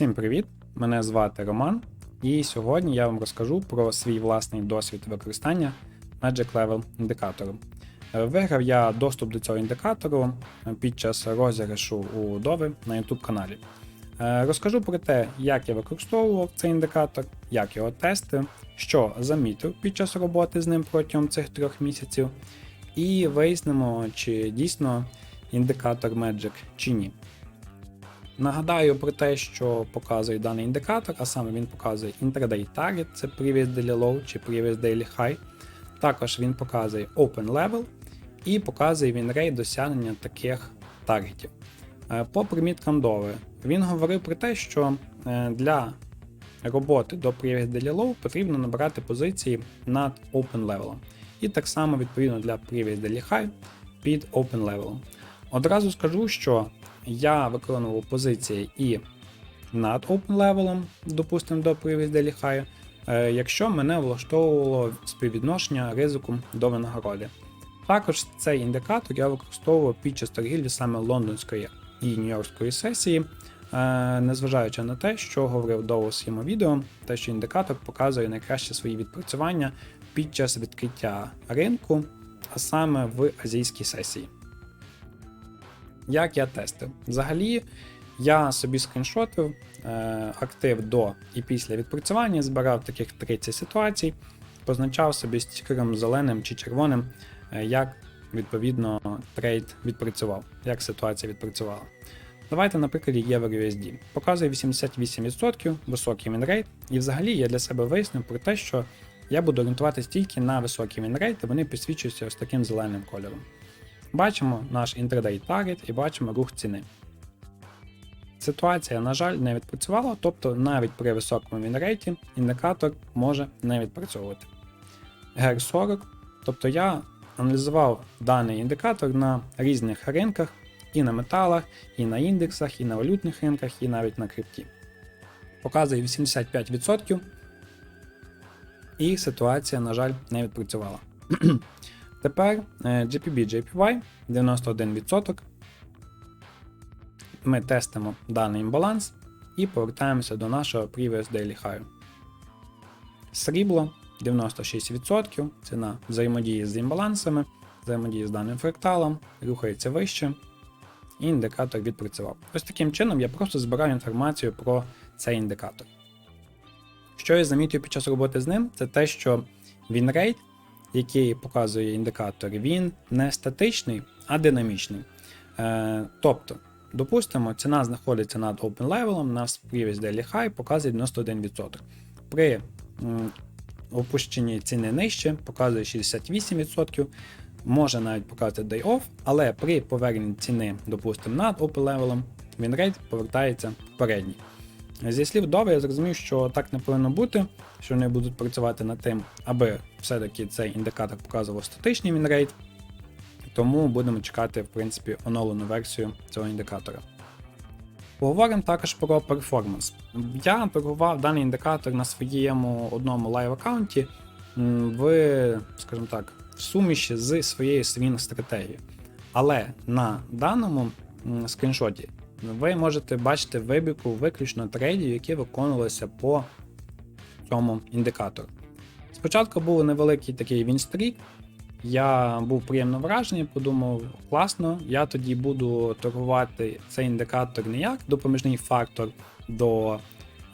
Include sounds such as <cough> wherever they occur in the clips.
Всім привіт! Мене звати Роман, і сьогодні я вам розкажу про свій власний досвід використання Magic Level індикатору. Е, Виграв я доступ до цього індикатору е, під час розіграшу у Дови на YouTube каналі. Е, Розкажу про те, як я використовував цей індикатор, як його тестив, що замітив під час роботи з ним протягом цих трьох місяців, і вияснимо, чи дійсно індикатор Magic чи ні. Нагадаю про те, що показує даний індикатор, а саме він показує intraday target, це previous daily low чи previous daily high. Також він показує open level і показує він рейд досягнення таких таргетів. Е, По приміткам дови він говорив про те, що е, для роботи до previous daily low потрібно набирати позиції над open level. І так само відповідно для previous daily high під open level. Одразу скажу, що я виконував позиції і над open level, допустимо, до high, е, якщо мене влаштовувало співвідношення ризику до винагороди. Також цей індикатор я використовував під час торгівлі саме лондонської і нью-йоркської сесії, е, незважаючи на те, що говорив довго в своєму відео, те, що індикатор показує найкраще свої відпрацювання під час відкриття ринку, а саме в азійській сесії. Як я тестив? Взагалі, я собі скріншотив е, актив до і після відпрацювання, збирав таких 30 ситуацій, позначав собі стікером зеленим чи червоним, е, як відповідно трейд відпрацював, як ситуація відпрацювала. Давайте на прикладі EverUSD. Показує 88% високий мінрейт, і взагалі я для себе вияснив про те, що я буду орієнтуватися тільки на високий мінрейт, і вони підсвічуються ось таким зеленим кольором. Бачимо наш intraday target і бачимо рух ціни. Ситуація, на жаль, не відпрацювала, тобто навіть при високому вінрейті індикатор може не відпрацьовувати. GER 40, тобто я аналізував даний індикатор на різних ринках, і на металах, і на індексах, і на валютних ринках, і навіть на крипті. Показує 85%, і ситуація, на жаль, не відпрацювала. Тепер GPB JPY 91%. Ми тестимо даний імбаланс і повертаємося до нашого previous daily high. Срібло 96%, ціна взаємодії з імбалансами, взаємодії з даним фракталом, рухається вище, і індикатор відпрацював. Ось таким чином я просто збираю інформацію про цей індикатор. Що я замітив під час роботи з ним, це те, що він рейд який показує індикатор, він не статичний, а динамічний. Е, Тобто, допустимо, ціна знаходиться над open level, на previous daily high показує 91%. При опущенні ціни нижче показує 68%. Може навіть показати day off, але при поверненні ціни, допустимо, над open level, він рейд повертається в передній. Зі слів Дови, я зрозумів, що так не повинно бути, що вони будуть працювати над тим, аби все-таки цей індикатор показував статичний мінрейт. Тому будемо чекати, в принципі, оновлену версію цього індикатора. Поговоримо також про перформанс. Я торгував даний індикатор на своєму одному лайв аккаунті в, скажімо так, в суміші з своєю свін стратегією. Але на даному скріншоті ви можете бачити вибірку виключно трейдів, які виконувалися по цьому індикатору. Спочатку був невеликий такий вінстрік, я був приємно вражений, подумав, класно, я тоді буду торгувати цей індикатор не як допоміжний фактор до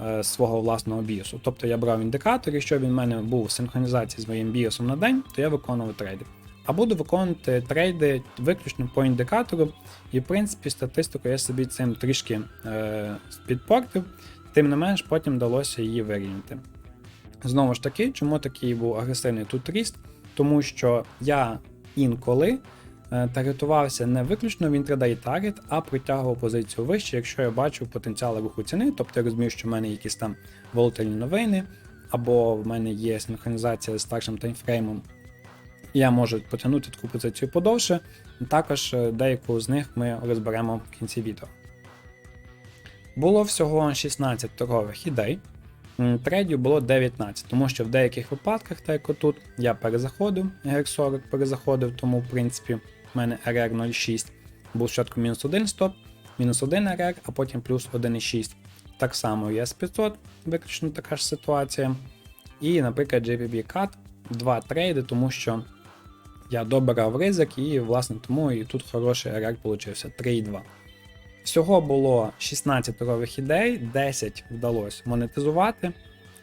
е, свого власного біосу. Тобто я брав індикатор, якщо він в мене був в синхронізації з моїм біосом на день, то я виконував трейди а буду виконувати трейди виключно по індикатору. І, в принципі, статистику я собі цим трішки е, підпортив, тим не менш, потім вдалося її вирівняти. Знову ж таки, чому такий був агресивний тут ріст? Тому що я інколи е, таргетувався не виключно в інтрадай таргет, а притягував позицію вище, якщо я бачу потенціал руху ціни, тобто я розумію, що в мене якісь там волатильні новини, або в мене є синхронізація з старшим таймфреймом я можу потягнути таку позицію подовше. Також е, деяку з них ми розберемо в кінці відео. Було всього 16 торгових ідей. Трейдів було 19, тому що в деяких випадках, так як тут, я перезаходив, GR40 перезаходив, тому в принципі в мене RR06 був спочатку мінус 1 стоп, мінус 1 RR, а потім плюс 1,6. Так само US500, виключно така ж ситуація. І, наприклад, JPB CAT, два трейди, тому що я добирав ризик, і, власне, тому і тут хороший RR получився 3,2. Всього було 16 торгових ідей, 10 вдалося монетизувати.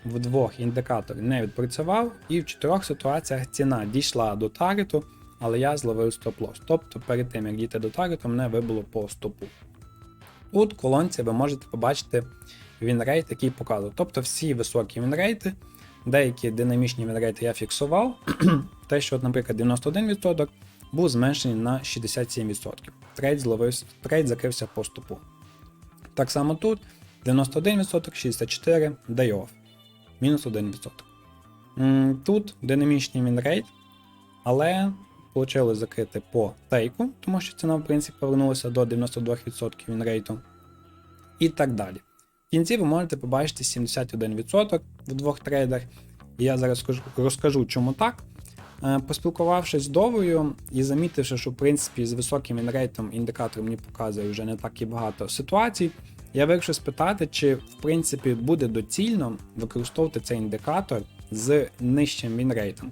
В двох індикатор не відпрацював, і в чотирьох ситуаціях ціна дійшла до таргету, але я зловив стоп-лосс. Тобто перед тим як дійти до таргету, мене вибило по стопу. Тут в колонці ви можете побачити вінрейт, який показує. Тобто всі високі вінрейти, деякі динамічні вінрейти я фіксував. <clears throat> Те, що, наприклад, 91% був зменшений на 67%. Трейд зловився, трейд закрився по стопу. Так само тут 91%, 64% day off. Мінус 1%. Тут динамічний мінрейт, але вийшло закрити по тейку, тому що ціна, в принципі, повернулася до 92% вінрейту. І так далі. Кінці ви можете побачити 71% в двох трейдах. І я зараз розкажу, чому так. Е, Поспілкувавшись з Довою і замітивши, що в принципі з високим інрейтом індикатор мені показує вже не так і багато ситуацій, я вирішив спитати, чи в принципі буде доцільно використовувати цей індикатор з нижчим вінрейтом.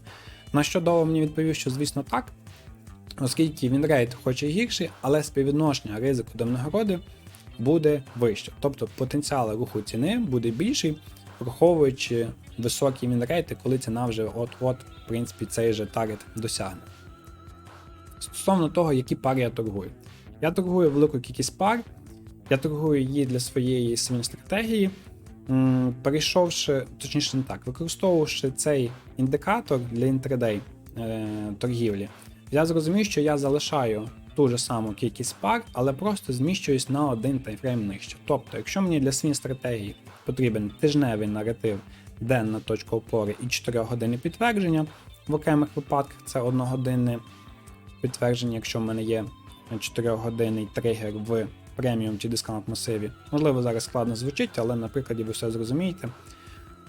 На що Дова мені відповів, що звісно так, оскільки вінрейт хоч і гірший, але співвідношення ризику до винагороди буде вище. Тобто потенціал руху ціни буде більший, враховуючи високі вінрейти, коли ціна вже от-от, в принципі, цей же таргет досягне. Стосовно того, які пари я торгую. Я торгую велику кількість пар, я торгую її для своєї свін стратегії. Перейшовши, точніше не так, використовувавши цей індикатор для інтрадей е, торгівлі, я зрозумів, що я залишаю ту ж саму кількість пар, але просто зміщуюсь на один таймфрейм нижче. Тобто, якщо мені для свін стратегії потрібен тижневий наратив, денна точка опори і 4 години підтвердження, в окремих випадках це 1 годинне підтвердження, якщо в мене є 4 годинний тригер в преміум чи дискаунт масиві. Можливо, зараз складно звучить, але на прикладі ви все зрозумієте.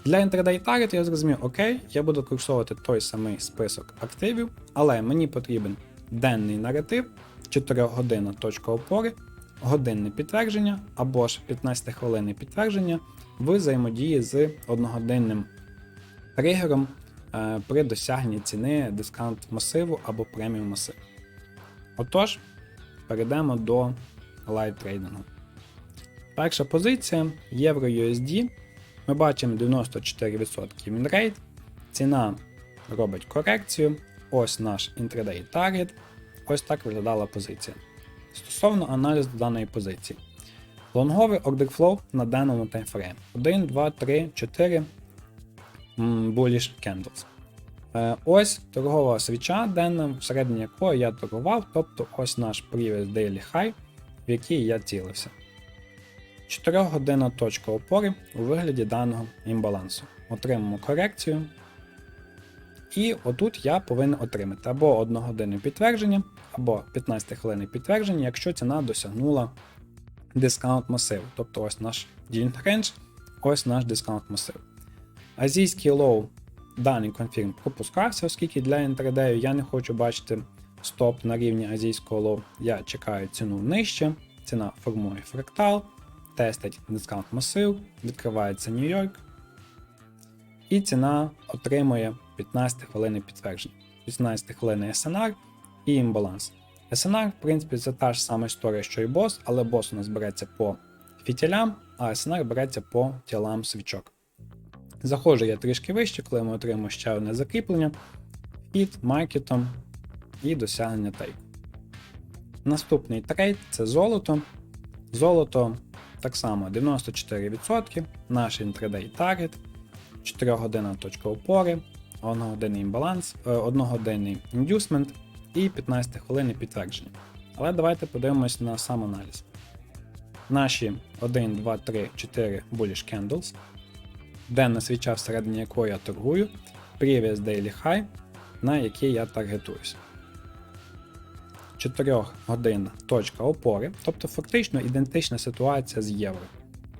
Для intraday target я зрозумів, окей, я буду використовувати той самий список активів, але мені потрібен денний наратив, 4 година точка опори, годинне підтвердження або ж 15 хвилинне підтвердження в взаємодії з одногодинним тригером е, при досягненні ціни дискаунт масиву або преміум масиву. Отож, перейдемо до лайв трейдингу. Перша позиція євро USD. Ми бачимо 94% мінрейт. Ціна робить корекцію. Ось наш інтрадей таргет. Ось так виглядала позиція. Стосовно аналізу даної позиції. Лонговий order flow на даному таймфреймі. 1, 2, 3, 4 bullish candles. Ось торгова свіча денна, всередині якої я торгував, тобто ось наш previous daily high, в який я цілився. 4 годинна точка опори у вигляді даного імбалансу. Отримаємо корекцію. І отут я повинен отримати або 1 годинне підтвердження, або 15 хвилин підтвердження, якщо ціна досягнула дискаунт масиву. Тобто ось наш dealing range, ось наш дискаунт масив. Азійський лоу даний конфірм пропускався, оскільки для інтрадею я не хочу бачити стоп на рівні азійського лоу. Я чекаю ціну нижче, ціна формує фрактал, тестить дискаунт масив, відкривається Нью-Йорк, і ціна отримує 15 хвилин підтвердження. 15 хвилин SNR і імбаланс. SNR, в принципі, це та ж сама історія, що і бос, але бос у нас береться по фітілям, а SNR береться по тілам свічок. Заходжу я трішки вище, коли ми отримаємо ще одне закріплення, хід маркетом і досягнення тейку. Наступний трейд це золото. Золото так само 94%, наш інтрадей таргет, 4 година точка опори, 1 годинний імбаланс, 1 годинний індюсмент і 15 хвилин підтвердження. Але давайте подивимось на сам аналіз. Наші 1, 2, 3, 4 bullish candles, денна свіча, всередині якої я торгую, previous daily high, на який я таргетуюсь. 4 годин точка опори, тобто фактично ідентична ситуація з євро.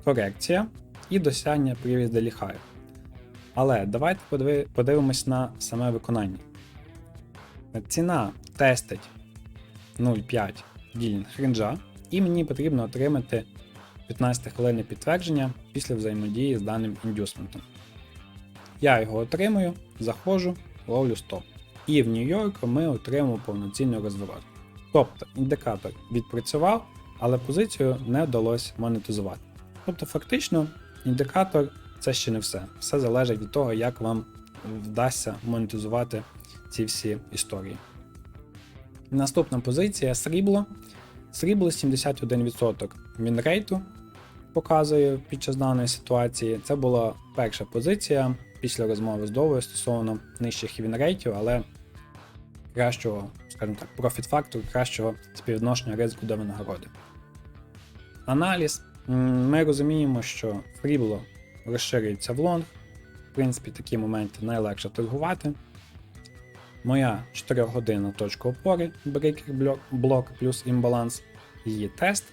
Корекція і досягнення previous daily high. Але давайте подиви- подивимось на саме виконання. Ціна тестить 0,5 ділінг ренджа, і мені потрібно отримати 15 хвилини підтвердження після взаємодії з даним індюсментом. Я його отримую, заходжу, ловлю стоп. І в Нью-Йорку ми отримуємо повноцінний розворот. Тобто індикатор відпрацював, але позицію не вдалося монетизувати. Тобто, фактично, індикатор це ще не все. Все залежить від того, як вам вдасться монетизувати ці всі історії. Наступна позиція срібло. Срібло 71% мінрейту показує під час даної ситуації. Це була перша позиція після розмови з Довою стосовно нижчих вінрейтів, але кращого, скажімо так, профіт фактору, кращого співвідношення ризику до винагороди. Аналіз. Ми розуміємо, що срібло розширюється в лонг. В принципі, такі моменти найлегше торгувати. Моя 4 годинна точка опори, брейкер блок, плюс імбаланс, її тест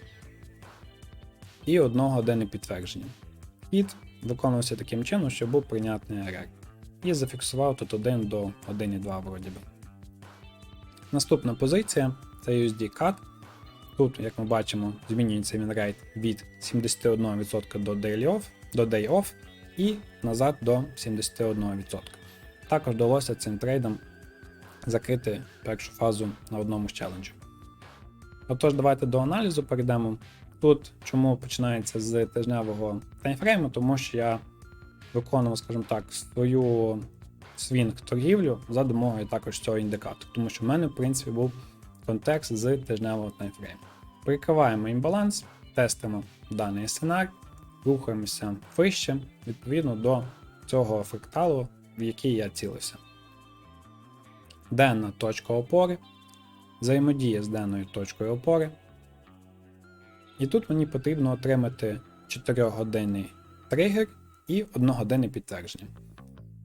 і 1 години підтвердження. Хід виконувався таким чином, що був прийнятний РР. І зафіксував тут 1 до 1,2 вроді би. Наступна позиція це USD CAD. Тут, як ми бачимо, змінюється він рейт від 71% до day off, до day off і назад до 71%. Також вдалося цим трейдом закрити першу фазу на одному з челенджів. Отож, давайте до аналізу перейдемо. Тут чому починається з тижневого таймфрейму, тому що я виконував, скажімо так, свою свінг торгівлю за допомогою також цього індикатору, тому що в мене, в принципі, був контекст з тижневого таймфрейму. Прикриваємо імбаланс, тестимо даний сценар, рухаємося вище відповідно до цього фракталу, в який я цілився. Денна точка опори, взаємодія з денною точкою опори. І тут мені потрібно отримати 4-годинний тригер і 1-годинне підтвердження.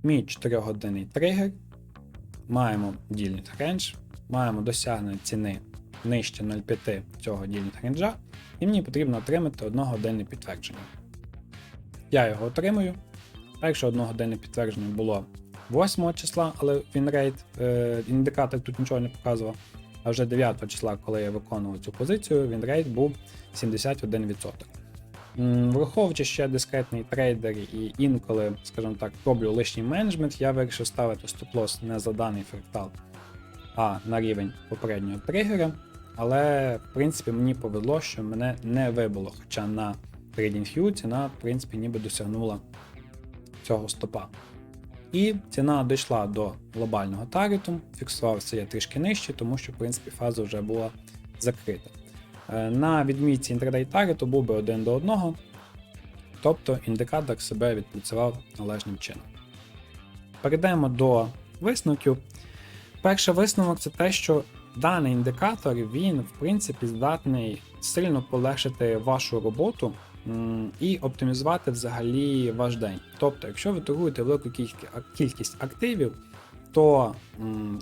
Мій 4-годинний тригер маємо дільник рендж, маємо досягнення ціни нижче 0,5 цього дільник ренджа, і мені потрібно отримати 1-годинне підтвердження. Я його отримую. Перше 1-годинне підтвердження було 8 числа, але вінрейт, е, індикатор тут нічого не показував. А вже 9 числа, коли я виконував цю позицію, вінрейт був 71%. Враховуючи ще дискретний трейдер і інколи, скажімо так, роблю лишній менеджмент, я вирішив ставити стоп-лосс не за даний фрактал, а на рівень попереднього тригера. Але, в принципі, мені повезло, що мене не вибило. Хоча на TradingView ціна, в принципі, ніби досягнула цього стопа. І ціна дійшла до глобального таргету, фіксувався я трішки нижче, тому що в принципі фаза вже була закрита. Е, На відмітці інтердей таргету був би один до одного, тобто індикатор себе відпрацював належним чином. Перейдемо до висновків. Перший висновок це те, що даний індикатор він, в принципі, здатний сильно полегшити вашу роботу і оптимізувати взагалі ваш день. Тобто, якщо ви торгуєте велику кількість- активів, то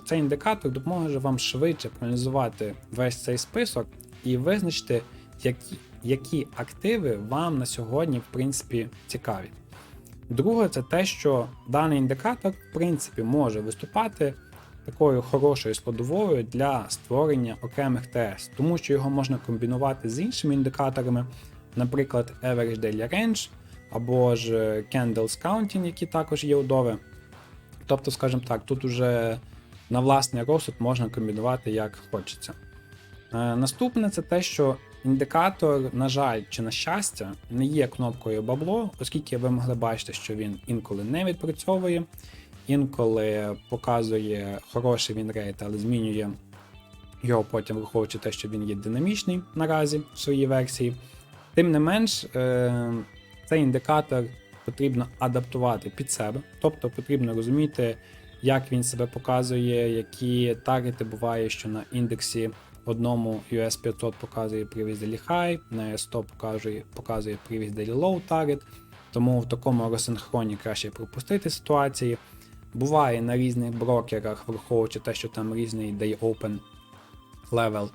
цей індикатор допоможе вам швидше проаналізувати весь цей список і визначити, які, які активи вам на сьогодні в принципі цікаві. Друге, це те, що даний індикатор, в принципі, може виступати такою хорошою складовою для створення окремих ТС, тому що його можна комбінувати з іншими індикаторами, наприклад, Average Daily Range або ж е, Candles Counting, які також є удове. Тобто, скажімо так, тут уже на власний розсуд можна комбінувати як хочеться. Е, Наступне це те, що індикатор, на жаль, чи на щастя, не є кнопкою бабло, оскільки ви могли бачити, що він інколи не відпрацьовує, інколи показує хороший вінрейт, але змінює його потім, враховуючи те, що він є динамічний наразі в своїй версії. Тим не менш, е, цей індикатор потрібно адаптувати під себе, тобто потрібно розуміти, як він себе показує, які таргети буває, що на індексі одному US 500 показує previous daily high, на US 100 показує, показує previous daily low target, тому в такому розсинхроні краще пропустити ситуації. Буває на різних брокерах, враховуючи те, що там різний day open level,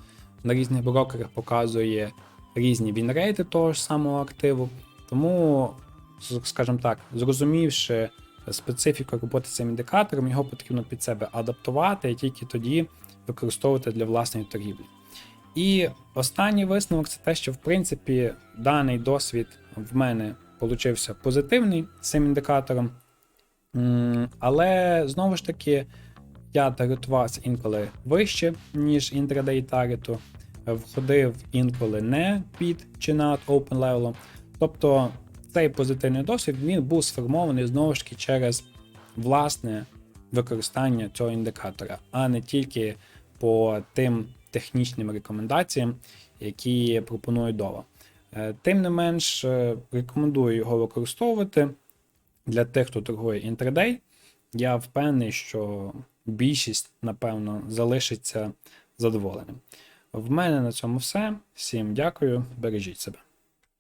на різних брокерах показує різні вінрейти того ж самого активу. Тому, скажімо так, зрозумівши специфіку роботи з цим індикатором, його потрібно під себе адаптувати і тільки тоді використовувати для власної торгівлі. І останній висновок це те, що в принципі даний досвід в мене получився позитивний цим індикатором. Але знову ж таки, я таргетувався інколи вище, ніж інтрадей таргету, входив інколи не під чи над open level. Тобто цей позитивний досвід він був сформований знову ж таки через власне використання цього індикатора, а не тільки по тим технічним рекомендаціям, які пропонує Дова. Е, Тим не менш, е, рекомендую його використовувати для тих, хто торгує інтрадей. Я впевнений, що більшість, напевно, залишиться задоволеним. В мене на цьому все. Всім дякую, бережіть себе.